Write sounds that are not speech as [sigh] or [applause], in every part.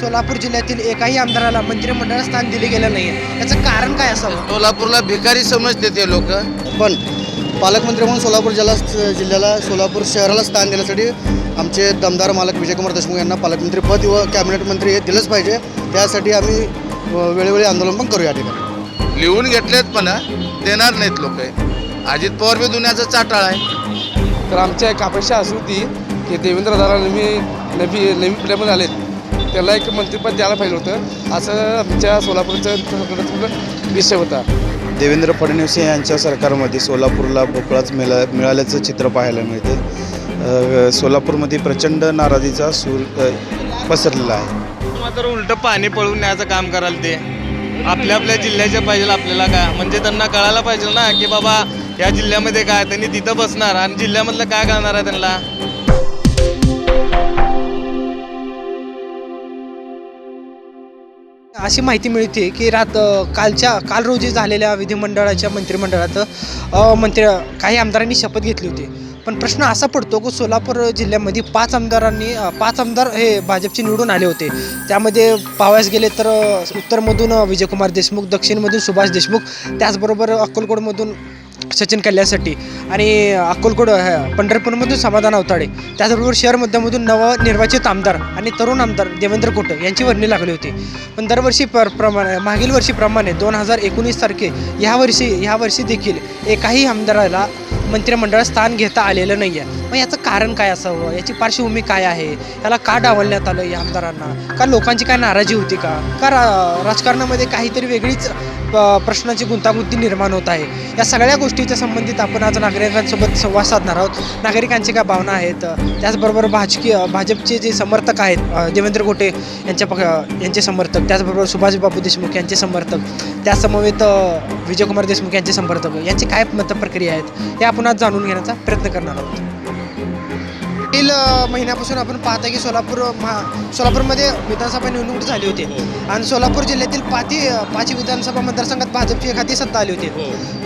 सोलापूर जिल्ह्यातील एकाही आमदाराला मंत्रिमंडळात स्थान दिले गेलं नाही याचं कारण काय असावं? सोलापूरला भिकारी समजते ते लोक. पण पालकमंत्री म्हणून सोलापूर जिल्हा जिल्ह्याला सोलापूर शहराला स्थान देण्यासाठी आमचे दमदार मालक विजयकुमार देशमुख यांना पालकमंत्री पद व कॅबिनेट मंत्री हे दिलंच पाहिजे. त्यासाठी आम्ही वेळोवेळी आंदोलन पण करू या ठिकाणी. लिहून घेतलेत पण देणार नाहीत लोक अजित पवार बी दुनियाचा चाटाळ आहे. तर आमच्या एक अपेक्षा अशी होती की देवेंद्र दादा नवी नवी नवीन पिढ्यामध्ये आलेत. त्याला एक मंत्रिपद द्यायला पाहिजे होतं. असं आमच्या सोलापूरचा विषय होता. देवेंद्र फडणवीस यांच्या सरकारमध्ये सोलापूरला भोपळाच मिळा मिळाल्याचं चित्र पाहायला मिळते. सोलापूरमध्ये प्रचंड नाराजीचा सूर पसरलेला आहे. मात्र उलटं पाणी पळून न्यायचं काम कराल ते. आपल्या आपल्या जिल्ह्याच्या पाहिजे आपल्याला काय म्हणजे त्यांना कळायला पाहिजे ना की बाबा या जिल्ह्यामध्ये काय त्यांनी तिथं बसणार आणि जिल्ह्यामधलं काय कळणार आहे त्यांना? अशी माहिती मिळते की रात कालच्या काल रोजी झालेल्या विधिमंडळाच्या मंत्रिमंडळात मंत्री काही आमदारांनी शपथ घेतली होती. पण प्रश्न असा पडतो की सोलापूर जिल्ह्यामध्ये पाच आमदारांनी पाच आमदार हे भाजपचे निवडून आले होते. त्यामध्ये पाहावयास गेले तर उत्तरमधून विजयकुमार देशमुख दक्षिणमधून सुभाष देशमुख त्याचबरोबर अक्कलकोटमधून सचिन कल्याणसाठी आणि अक्कलकोट पंढरपूरमधून समाधान अवताडे. त्याचबरोबर शहर मध्यामधून नवनिर्वाचित आमदार आणि तरुण आमदार देवेंद्र कोटे यांची वर्णी लागली होती. पण दरवर्षी पर प्रमाणे मागील वर्षीप्रमाणे दोन हजार एकोणीस तारखे ह्या वर्षी ह्या वर्षी देखील एकाही आमदाराला मंत्रिमंडळात स्थान घेता आलेलं नाही आहे मग याचं कारण काय असावं? याची पार्श्वभूमी काय आहे? याला का डावलण्यात आलं या आमदारांना? का लोकांची काय नाराजी होती का? का रा राजकारणामध्ये काहीतरी वेगळीच प- प्रश्नाची गुंतागुंती निर्माण होत आहे? या सगळ्या गोष्टीच्या संबंधित आपण आज नागरिकांसोबत संवाद साधणार आहोत. नागरिकांची काय भावना आहेत? त्याचबरोबर भाजकीय भाजपचे जे समर्थक आहेत देवेंद्र गोटे यांच्या पक यांचे समर्थक त्याचबरोबर सुभाषबाबू देशमुख यांचे समर्थक त्यासमवेत विजयकुमार देशमुख यांचे समर्थक यांची काय मतप्रक्रिया आहेत? हे आपण आज जाणून घेण्याचा प्रयत्न करणार आहोत. मागील महिन्यापासून आपण पाहता की सोलापूर महा सोलापूरमध्ये विधानसभा निवडणूक झाली होती. आणि सोलापूर जिल्ह्यातील पाची पाची विधानसभा मतदारसंघात भाजपची एखादी सत्ता आली होती.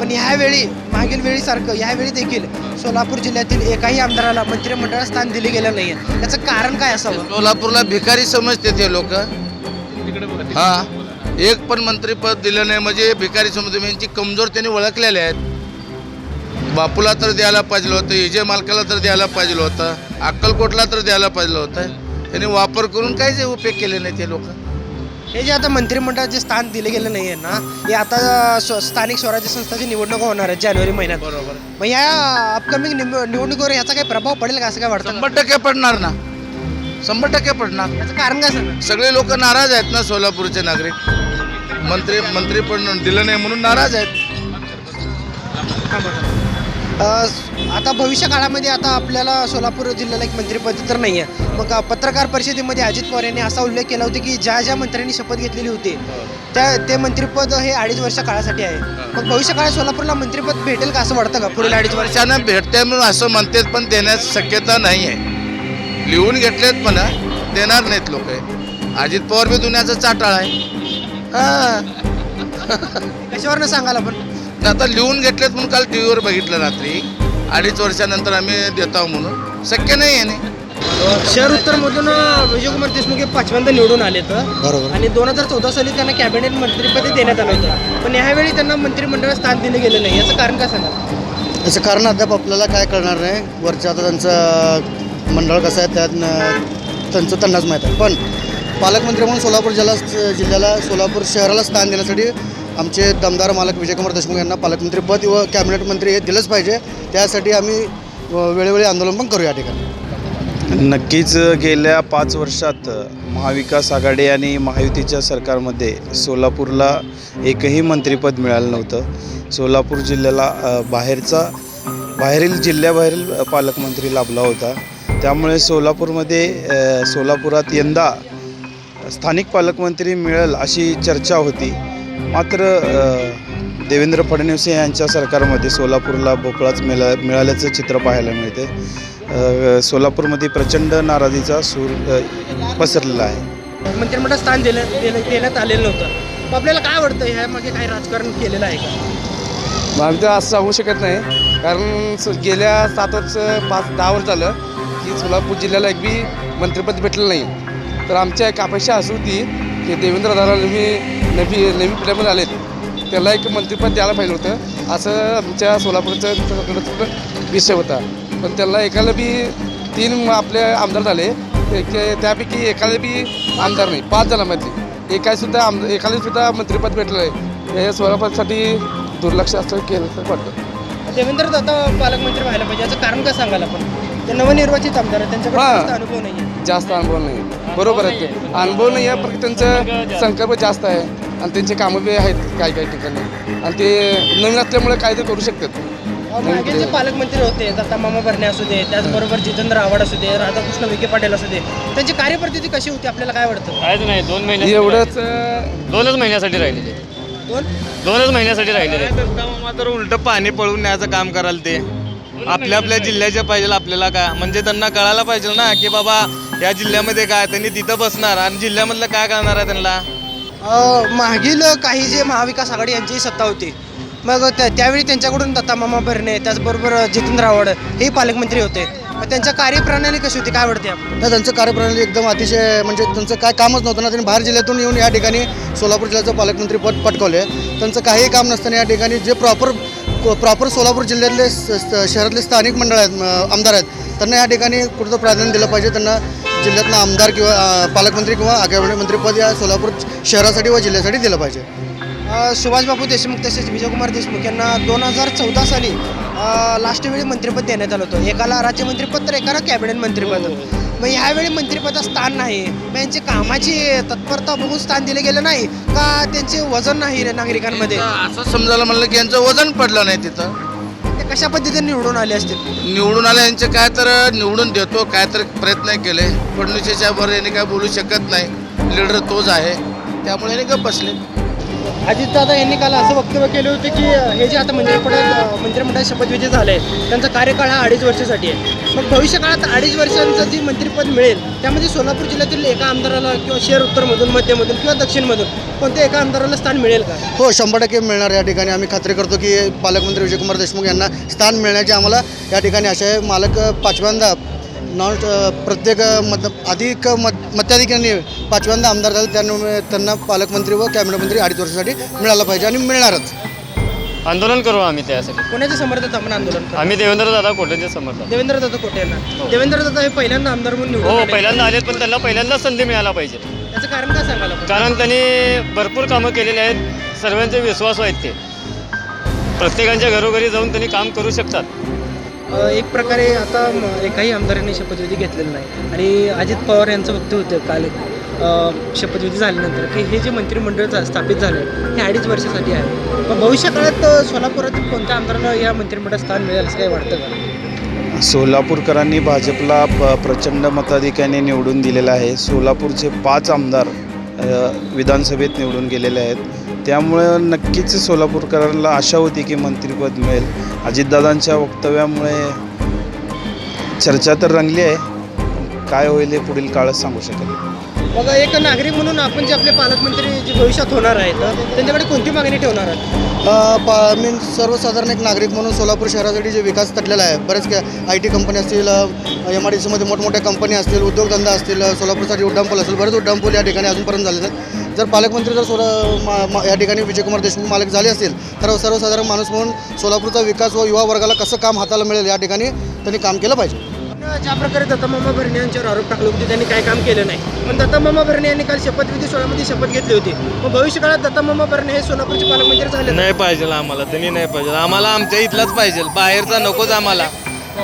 पण ह्यावेळी मागील वेळीसारखं ह्यावेळी देखील सोलापूर जिल्ह्यातील एकाही आमदाराला मंत्रिमंडळात स्थान दिले गेलं नाही आहे याचं कारण काय असावं? सोलापूरला भिकारी समजते ते लोक. हा. एक पण मंत्रीपद दिलं नाही म्हणजे भिकारी समजते यांची कमजोर त्यांनी ओळखलेले आहेत. बापूला तर द्यायला पाहिजे होतं विजय मालकाला तर द्यायला पाहिजे होतं. अक्कलकोटला तर द्यायला पाहिजे होतं. त्यांनी वापर करून काहीच उपयोग केले नाही ते लोक. हे जे आता मंत्रिमंडळात जे स्थान दिले गेलं नाही आहे ना हे आता स्व- स्थानिक स्वराज्य संस्थाची निवडणूक होणार आहे जानेवारी महिन्यात. बरोबर. मग या अपकमिंग निवडणुकीवर याचा काही प्रभाव पडेल का असं काय वाटतं? शंभर टक्के पडणार ना. शंभर टक्के पडणार. याचं कारण काय सांगा? सगळे लोक नाराज आहेत ना सोलापूरचे नागरिक. मंत्री मंत्री पण दिलं नाही म्हणून नाराज आहेत. आता भविष्य काळामध्ये आता आपल्याला सोलापूर जिल्ह्याला एक मंत्रिपद तर नाही आहे मग पत्रकार परिषदेमध्ये अजित पवार यांनी असा उल्लेख केला होता की ज्या ज्या मंत्र्यांनी शपथ घेतलेली होती त्या ते मंत्रिपद हे अडीच वर्ष काळासाठी आहे. मग भविष्य काळात सोलापूरला मंत्रिपद भेटेल का असं वाटतं का पुढील अडीच वर्ष? वर्षानं भेटते म्हणून असं म्हणतात पण देण्यास शक्यता नाही आहे लिहून घेतलेत पण देणार नाहीत लोक. अजित पवार बी दुनियाचा चाटाळ आहे. हा [laughs] कशावरनं सांगाल आपण? आता लिहून घेतलेत म्हणून काल टी व्हीवर बघितलं रात्री. अडीच वर्षानंतर आम्ही देत आहोत म्हणून. शक्य नाही आहे नाही. शहर उत्तरमधून अ, विजयकुमार देशमुख हे पाचव्यांदा निवडून आले तर? बरोबर. आणि दोन हजार चौदा साली त्यांना कॅबिनेट मंत्रिपद देण्यात आलं होतं. पण ह्यावेळी त्यांना मंत्रिमंडळात स्थान दिलं गेलं नाही. याचं कारण काय सांगाल? याचं कारण अद्याप आपल्याला काय कळणार नाही. वरच्या आता त्यांचं मंडळ कसं आहे त्यात न- त्यांचं त्यांनाच माहीत आहे. पण पालकमंत्री म्हणून सोलापूर जिल्हा जिल्ह्याला सोलापूर शहराला स्थान देण्यासाठी आमचे दमदार मालक विजयकुमार देशमुख यांना पालकमंत्री पद व कॅबिनेट मंत्री हे दिलंच पाहिजे. त्यासाठी आम्ही वेळोवेळी आंदोलन पण करू या ठिकाणी. नक्कीच गेल्या पाच वर्षात महाविकास आघाडी आणि महायुतीच्या सरकारमध्ये सोलापूरला एकही मंत्रिपद मिळालं नव्हतं. सोलापूर जिल्ह्याला बाहेरचा बाहेरील जिल्ह्याबाहेरील पालकमंत्री लाभला होता. त्यामुळे सोलापूरमध्ये सोलापुरात यंदा स्थानिक पालकमंत्री मिळेल अशी चर्चा होती. मात्र देवेंद्र फडणवीस यांच्या सरकारमध्ये सोलापूरला भोपळाच मिळा मिळाल्याचं चित्र पाहायला मिळते. सोलापूरमध्ये प्रचंड नाराजीचा सूर पसरलेला आहे. मंत्रिमंडळात स्थान दिलं देण्यात देण्यात आलेलं नव्हतं. मग आपल्याला काय वाटतं? ह्यामागे काही राजकारण केलेलं आहे का? मग आम्ही तर असं सांगू शकत नाही. कारण स- गेल्या सात वर्ष पाच दहा वर्ष झालं की सोलापूर जिल्ह्याला एक बी मंत्रिपद भेटलं नाही. तर आमच्या एक अपेक्षा अशी होती की देवेंद्र दादा नवी नवी पिढ्यामध्ये आलेत. त्याला एक मंत्रिपद द्यायला पाहिजे होतं. असं आमच्या सोलापूरचं विषय होता. पण त्याला एकाला बी तीन आपले आमदार झाले. त्यापैकी एकाला बी आमदार नाही. पाच जणांमधले एका सुद्धा आम एकाला सुद्धा मंत्रिपद भेटलं आहे हे सोलापूरसाठी दुर्लक्ष असं केलं तर वाटतं. देवेंद्र दत्ता पालकमंत्री व्हायला पाहिजे. याचं कारण काय सांगाल आपण? ते नवनिर्वाचित आमदार आहे त्यांच्याकडे हां. जास्त अनुभव नाही जास्त अनुभव नाही बरोबर आहे. ते अनुभव नाही आहे पण त्यांचं संकल्प जास्त आहे. आणि त्यांचे कामं बी आहेत काही काही ठिकाणी. आणि ते नवीन असल्यामुळे काय ते करू शकतात. मागे जे पालकमंत्री होते दत्ता मामा भरणे असू दे त्याचबरोबर जितेंद्र आव्हाड असू दे राधाकृष्ण विखे पाटील असू दे त्यांची कार्यपद्धती कशी होती? आपल्याला काय वाटतं? काहीच नाही दोन महिने एवढंच दोनच महिन्यासाठी राहिलेले. दोन? दोनच महिन्यासाठी राहिलेले. दत्ता मामा तर उलट पाणी पळून न्यायचं काम कराल ते. आपल्या आपल्या जिल्ह्याच्या पाहिजे आपल्याला काय म्हणजे त्यांना कळायला पाहिजे ना की बाबा या जिल्ह्यामध्ये काय त्यांनी तिथं बसणार आणि जिल्ह्यामधलं काय करणार आहे त्यांना? मागील काही जे महाविकास आघाडी यांची सत्ता होती मग त्या त्यावेळी त्यांच्याकडून दत्ता मामा भरणे त्याचबरोबर जितेंद्र रावड हे पालकमंत्री होते. मग त्यांच्या कार्यप्रणाली कशी होती काय वाटते आपल्याला? तर त्यांचं कार्यप्रणाली एकदम अतिशय म्हणजे त्यांचं काय कामच नव्हतं ना त्यांनी बाहेर जिल्ह्यातून येऊन या ठिकाणी सोलापूर जिल्ह्याचं पालकमंत्री पद पटकावले. त्यांचं काही काम नसताना या ठिकाणी जे प्रॉपर प्रॉपर सोलापूर जिल्ह्यातले स- शहरातले स्थानिक मंडळ आहेत आमदार आहेत त्यांना या ठिकाणी कुठं प्राधान्य दिलं पाहिजे त्यांना जिल्ह्यातला आमदार किंवा पालकमंत्री किंवा कॅबिनेट मंत्रीपद या सोलापूर शहरासाठी व जिल्ह्यासाठी दिलं पाहिजे. सुभाषबाबू देशमुख तसेच विजयकुमार देशमुख यांना दोन हजार चौदा साली लास्ट वेळी मंत्रिपद देण्यात आलं होतं. एकाला राज्यमंत्रीपद तर एकाला कॅबिनेट मंत्रिपद. मग ह्यावेळी मंत्रिपदाचं स्थान नाही. मग यांची कामाची तत्परता बघून स्थान दिले गेलं नाही का? त्यांचे वजन नाही रे नागरिकांमध्ये. असं समजायला म्हणलं की यांचं वजन पडलं नाही तिथं. ते कशा पद्धतीने निवडून आले असतील? निवडून आले यांचे काय तर निवडून देतो काय तर प्रयत्न केले. फडणवीसच्या बरं यांनी काय बोलू शकत नाही. लीडर तोच आहे. त्यामुळे यांनी गप्प बसले. अजितदादा यांनी काल असं वक्तव्य केले होते की हे जे आता मंत्रिपदात मंत्रिमंडळ शपथविधी झाले त्यांचा कार्यकाळ हा अडीच वर्षासाठी आहे. मग भविष्य काळात अडीच वर्षांचं जे मंत्रिपद मिळेल त्यामध्ये सोलापूर जिल्ह्यातील एका आमदाराला किंवा शेर उत्तरमधून मध्यमधून किंवा दक्षिणमधून कोणत्या एका आमदाराला स्थान मिळेल का? हो शंभर टक्के मिळणार या ठिकाणी. आम्ही खात्री करतो की पालकमंत्री विजयकुमार देशमुख यांना स्थान मिळण्याची आम्हाला या ठिकाणी असे मालक पाचव्यांदा नॉन प्रत्येक मत अधिक मत मत्याधिकाऱ्यांनी पाचव्यांदा आमदार झाले त्यामुळे त्यांना पालकमंत्री व कॅबिनेट मंत्री अडीच वर्षासाठी मिळाला पाहिजे आणि मिळणारच. आंदोलन करू आम्ही त्यासाठी. कोणाच्या समर्थनात आपण आंदोलन करू? आम्ही देवेंद्र दादा कोटेचे समर्थक. देवेंद्र दत्त कोटे यांना. देवेंद्र दत्त हे पहिल्यांदा आमदार म्हणून निवडून हो आले. पहिल्यांदा आलेत पण त्यांना पहिल्यांदा संधी मिळायला पाहिजे. त्याचं कारण काय सांगाल आपण? कारण त्यांनी भरपूर कामं केलेली आहेत सर्वांचे विश्वास आहेत ते. प्रत्येकांच्या घरोघरी जाऊन त्यांनी काम करू शकतात. एक प्रकारे आता एकाही आमदारांनी शपथविधी घेतलेला नाही. आणि अजित पवार यांचं वक्तव्य होतं काल शपथविधी झाल्यानंतर की हे जे मंत्रिमंडळ स्थापित झालं हे अडीच वर्षासाठी आहे. मग भविष्यकाळात सोलापुरातील कोणत्या आमदाराला या मंत्रिमंडळात स्थान मिळेल असं काही वाटतं का? सोलापूरकरांनी भाजपला प प्रचंड मताधिक्याने निवडून दिलेलं आहे. सोलापूरचे पाच आमदार विधानसभेत निवडून गेलेले आहेत. त्यामुळं नक्कीच सोलापूरकरांना आशा होती की मंत्रिपद मिळेल. अजितदादांच्या वक्तव्यामुळे चर्चा तर रंगली आहे काय होईल हे पुढील काळच सांगू शकेल. मग एक नागरिक म्हणून आपण जे आपले पालकमंत्री जे भविष्यात होणार आहेत त्यांच्याकडे कोणती मागणी ठेवणार आहात? अ, पा मी सर्वसाधारण एक नागरिक म्हणून सोलापूर शहरासाठी जे विकास तटलेला आहे बरेच आय टी कंपनी असतील एम आय डी सीमध्ये मोठमोठ्या कंपनी असतील उद्योगधंदा असतील सोलापूरसाठी उड्डाणपूल असेल बरेच उड्डाणपूल या ठिकाणी अजूनपर्यंत झालेले आहेत. जर पालकमंत्री जर सोला मा- या ठिकाणी विजयकुमार देशमुख मालक झाले असतील तर सर्वसाधारण माणूस म्हणून सोलापूरचा विकास व युवा वर्गाला कसं काम हाताला मिळेल या ठिकाणी त्यांनी काम केलं पाहिजे. ज्या प्रकारे दत्तामामा भरणे यांच्यावर आरोप टाकले होते त्यांनी काही काम केलं नाही. पण दत्तामामा भरणे यांनी काल शपथविधी सोहळ्यामध्ये शपथ घेतली होती. मग भविष्य काळात दत्तामामा भरणे हे सोलापूरचे पालकमंत्री झाले नाही पाहिजे आम्हाला त्यांनी नाही पाहिजे. आम्हाला आमच्या इथलाच पाहिजे. बाहेरचा नकोच आम्हाला.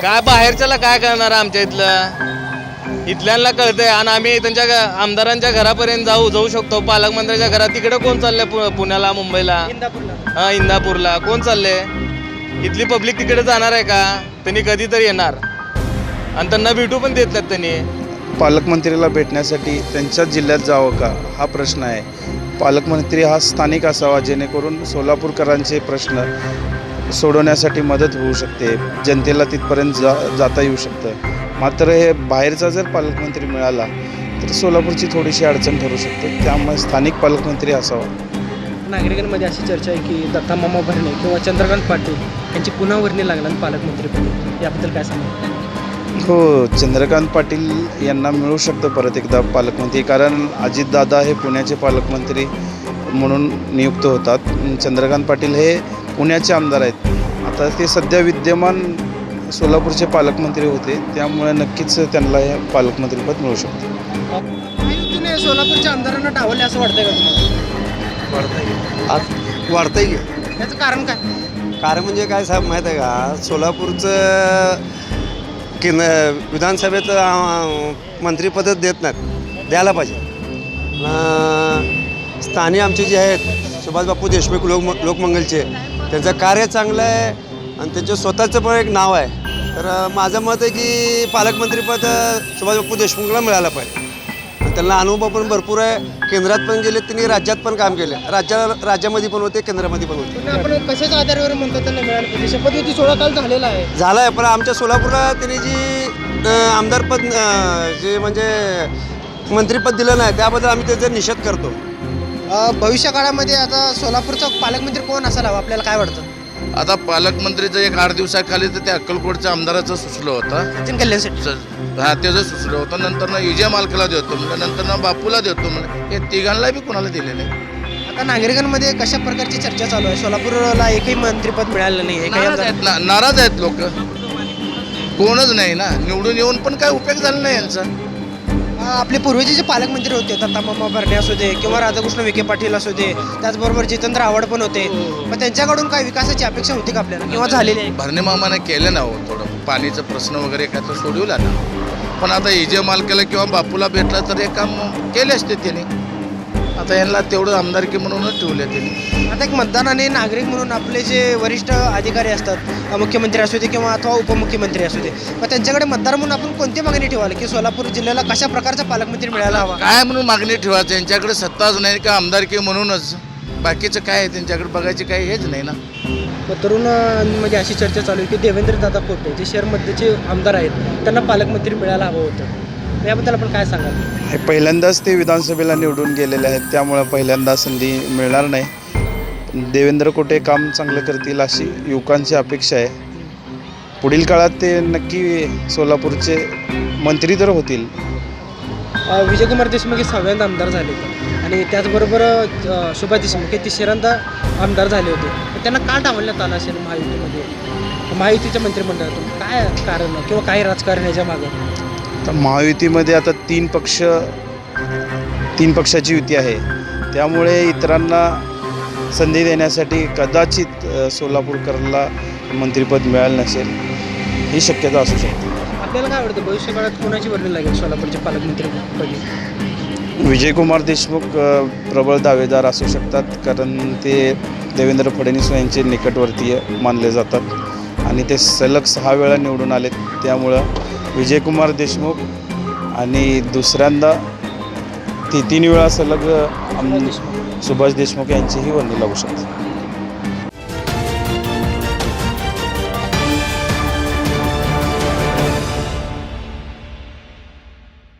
काय बाहेरच्याला काय करणार आमच्या इथलं? इथल्यांना कळतंय. आणि आम्ही त्यांच्या आमदारांच्या घरापर्यंत जाऊ जाऊ शकतो. पालकमंत्र्याच्या घरात तिकडे कोण चाललंय पु- पुण्याला मुंबईला? इंदापूरला. हा इंदापूरला. कोण चाललंय? इथली पब्लिक तिकडे जाणार आहे का? त्यांनी कधीतरी येणार. आणि त्यांना भेटू पण देत नाहीत त्यांनी. पालकमंत्रीला भेटण्यासाठी त्यांच्याच जिल्ह्यात जावं का? हा प्रश्न आहे. पालकमंत्री हा स्थानिक असावा जेणेकरून सोलापूरकरांचे प्रश्न सोडवण्यासाठी मदत होऊ शकते. जनतेला तिथपर्यंत जा जाता येऊ शकतं. मात्र हे बाहेरचा जर पालकमंत्री मिळाला तर सोलापूरची थोडीशी अडचण ठरू शकते. त्यामुळे स्थानिक पालकमंत्री असावा. नागरिकांमध्ये अशी चर्चा आहे की दत्तामामा भरणे किंवा चंद्रकांत पाटील यांची पुन्हा वर्णी लागणार पालकमंत्रीपदी. याबद्दल काय सांगा हो चंद्रकांत पाटील यांना मिळू शकतं परत एकदा पालकमंत्री कारण अजितदादा हे पुण्याचे पालकमंत्री म्हणून नियुक्त होतात. चंद्रकांत पाटील हे पुण्याचे आमदार आहेत. आता ते सध्या विद्यमान सोलापूरचे पालकमंत्री होते त्यामुळे नक्कीच त्यांना हे पालकमंत्रीपद मिळू शकतं. महायुतीने सोलापूरच्या आमदारांना डावलले असं वाटतंय का तुम्हाला? आज वाढतंय की. त्याचं कारण काय? कारण म्हणजे काय साहेब माहीत आहे का? सोलापूरचं केंद्र विधानसभेचं अं, मंत्रिपद देत नाहीत. द्यायला पाहिजे. अं, स्थानिक आमचे जे आहेत सुभाषबापू देशमुख लोक लोकमंगलचे त्यांचं कार्य चांगलं आहे. आणि त्यांचं स्वतःचं पण एक नाव आहे. तर माझं मत आहे की पालकमंत्रीपद सुभाषबापू देशमुखला मिळालं पाहिजे. त्यांना अनुभव पण भरपूर आहे. केंद्रात पण गेले त्यांनी राज्यात पण काम केले. राज्याला राज्यामध्ये पण होते केंद्रामध्ये पण होते. पण आपण कशाच्या आधारावर म्हणतो त्यांना मिळालं पाहिजे? शपथविधी सोळा काल झालेला आहे. झालं आहे पण आमच्या सोलापूरला त्यांनी जी आमदारपद जे म्हणजे मंत्रीपद दिलं नाही त्याबद्दल आम्ही त्याचा निषेध करतो. भविष्य काळामध्ये आता सोलापूरचा पालकमंत्री कोण असायला हवा? आपल्याला काय वाटतं? आता पालकमंत्रीचं एक आठ दिवसाखाली तर त्या अक्कलकोटच्या आमदाराचं सुचलं होतं. सचिन कल्याणसाठी स- हा त्याचं सुचलं होतं नंतर ना विजय मालकाला देतो म्हणजे नंतर ना बापूला देतो म्हणजे हे तिघांना बी कोणाला दिले नाही. आता नागरिकांमध्ये कशा प्रकारची चर्चा चालू आहे? सोलापूरला एकही मंत्रिपद मिळालं नाही एकही नाराज आमदार आहेत ना नाराज आहेत लोक. कोणच नाही ना निवडून येऊन पण काय उपयोग झाला नाही यांचा. आपले पूर्वीचे जे पालकमंत्री होते दत्ता मामा भरणे असू दे किंवा राधाकृष्ण विखे पाटील असू दे त्याचबरोबर जितेंद्र आव्हाड पण होते. मग त्यांच्याकडून काय विकासाची अपेक्षा होती का आपल्याला किंवा झालेली आहे? भरणे मामाने केलं ना हो थोडं. पाणीचा प्रश्न वगैरे काय तर सोडवला ना. पण आता इजे मालकेला किंवा बापूला भेटलं तर हे काम केले असते त्यांनी. आता यांना तेवढं आमदारकी म्हणूनच ठेवले त्यांनी. आता एक मतदानाने नागरिक म्हणून आपले जे वरिष्ठ अधिकारी असतात मुख्यमंत्री असू दे किंवा अथवा उपमुख्यमंत्री असू दे मग त्यांच्याकडे मतदार म्हणून आपण कोणती मागणी ठेवाल? की सोलापूर जिल्ह्याला कशा प्रकारचा पालकमंत्री मिळायला हवा? काय म्हणून मागणी ठेवायचं यांच्याकडे सत्ताच नाही का आमदारकी म्हणूनच? बाकीचं काय आहे? त्यांच्याकडे बघायचे काही हेच नाही ना. मग तरुणांमध्ये अशी चर्चा चालू आहे की देवेंद्र दादा कोटे जे शहरमध्येचे आमदार आहेत त्यांना पालकमंत्री मिळायला हवं होतं. याबद्दल आपण काय सांगाल? हे पहिल्यांदाच ते विधानसभेला निवडून गेलेले आहेत त्यामुळं पहिल्यांदा संधी मिळणार नाही. देवेंद्र कोटे काम चांगलं करतील अशी युवकांची अपेक्षा आहे. पुढील काळात ते नक्की सोलापूरचे मंत्री तर होतील. अ, विजयकुमार देशमुख हे सहाव्यांदा आमदार झाले होते. आणि त्याचबरोबर अ, सुभाष देशमुख हे तिसऱ्यांदा आमदार झाले होते. तर त्यांना का डावलण्यात आलं असेल महायुतीमध्ये? महायुतीच्या मंत्रिमंडळातून काय कारण किंवा काय राजकारण याच्या मागं? तर महायुतीमध्ये आता तीन पक्ष तीन पक्षाची युती आहे. त्यामुळे इतरांना संधी देण्यासाठी कदाचित सोलापूरकरला मंत्रिपद मिळालं नसेल ही शक्यता असू शकते. आपल्याला काय वाटतं भविष्य काळात कोणाची वर्णी लागेल सोलापूरचे पालकमंत्री विजयकुमार देशमुख प्रबळ दावेदार असू शकतात कारण ते देवेंद्र फडणवीस यांचे निकटवर्तीय मानले जातात. आणि ते सलग सहा वेळा निवडून आलेत त्यामुळं विजयकुमार देशमुख आणि दुसऱ्यांदा ती तीन वेळा सलग आम- सुभाष देशमुख. यांचीही वर्णी लागू शकते.